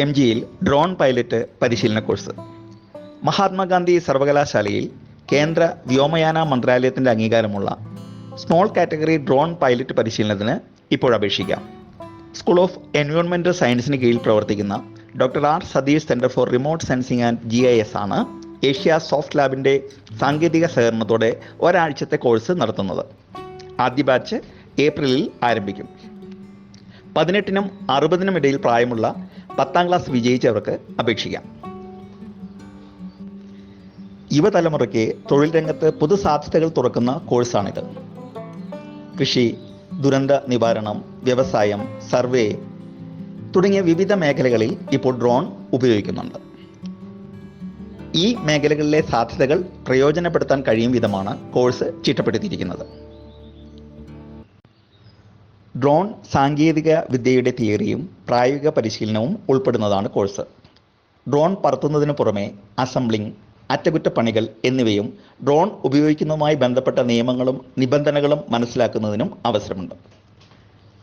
M ജിയിൽ drone pilot പരിശീലന course Mahatma Gandhi സർവകലാശാലയിൽ കേന്ദ്ര വ്യോമയാന മന്ത്രാലയത്തിന്റെ അംഗീകാരമുള്ള സ്മോൾ കാറ്റഗറി ഡ്രോൺ പൈലറ്റ് പരിശീലനത്തിന് ഇപ്പോൾ അപേക്ഷിക്കാം. സ്കൂൾ ഓഫ് എൻവയോൺമെന്റൽ സയൻസിന് കീഴിൽ പ്രവർത്തിക്കുന്ന doctor R Satheesh centre for remote sensing and G I S ആണ് ഏഷ്യ സോഫ്റ്റ് ലാബിന്റെ സാങ്കേതിക സഹകരണത്തോടെ ഒരാഴ്ചത്തെ കോഴ്സ് നടത്തുന്നത്. ആദ്യ ബാച്ച് ഏപ്രിലിൽ ആരംഭിക്കും. പതിനെട്ടിനും അറുപതിനും ഇടയിൽ പ്രായമുള്ള പത്താം ക്ലാസ് വിജയിച്ചവർക്ക് അപേക്ഷിക്കാം. യുവതലമുറയ്ക്ക് തൊഴിൽ രംഗത്ത് പുതുസാധ്യതകൾ തുറക്കുന്ന കോഴ്സാണിത്. കൃഷി ദുരന്ത നിവാരണം വ്യവസായം സർവേ തുടങ്ങിയ വിവിധ മേഖലകളിൽ ഇപ്പോൾ ഡ്രോൺ ഉപയോഗിക്കുന്നുണ്ട്. ഈ മേഖലകളിലെ സാധ്യതകൾ പ്രയോജനപ്പെടുത്താൻ കഴിയും വിധമാണ് കോഴ്സ് ചിട്ടപ്പെടുത്തിയിരിക്കുന്നത്. ഡ്രോൺ സാങ്കേതിക വിദ്യയുടെ തിയറിയും പ്രായോഗിക പരിശീലനവും ഉൾപ്പെടുന്നതാണ് കോഴ്സ്. ഡ്രോൺ പറത്തുന്നതിന് പുറമെ അസംബ്ലിംഗ് അറ്റകുറ്റപ്പണികൾ എന്നിവയും ഡ്രോൺ ഉപയോഗിക്കുന്നതുമായി ബന്ധപ്പെട്ട നിയമങ്ങളും നിബന്ധനകളും മനസ്സിലാക്കുന്നതിനും അവസരമുണ്ട്.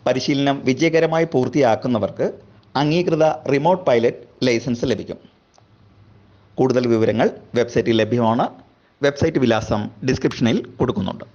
പരിശീലനം വിജയകരമായി പൂർത്തിയാക്കുന്നവർക്ക് അംഗീകൃത റിമോട്ട് പൈലറ്റ് ലൈസൻസ് ലഭിക്കും. കൂടുതൽ വിവരങ്ങൾ വെബ്സൈറ്റിൽ ലഭ്യമാണ്. വെബ്സൈറ്റ് വിലാസം ഡിസ്ക്രിപ്ഷനിൽ കൊടുക്കുന്നുണ്ട്.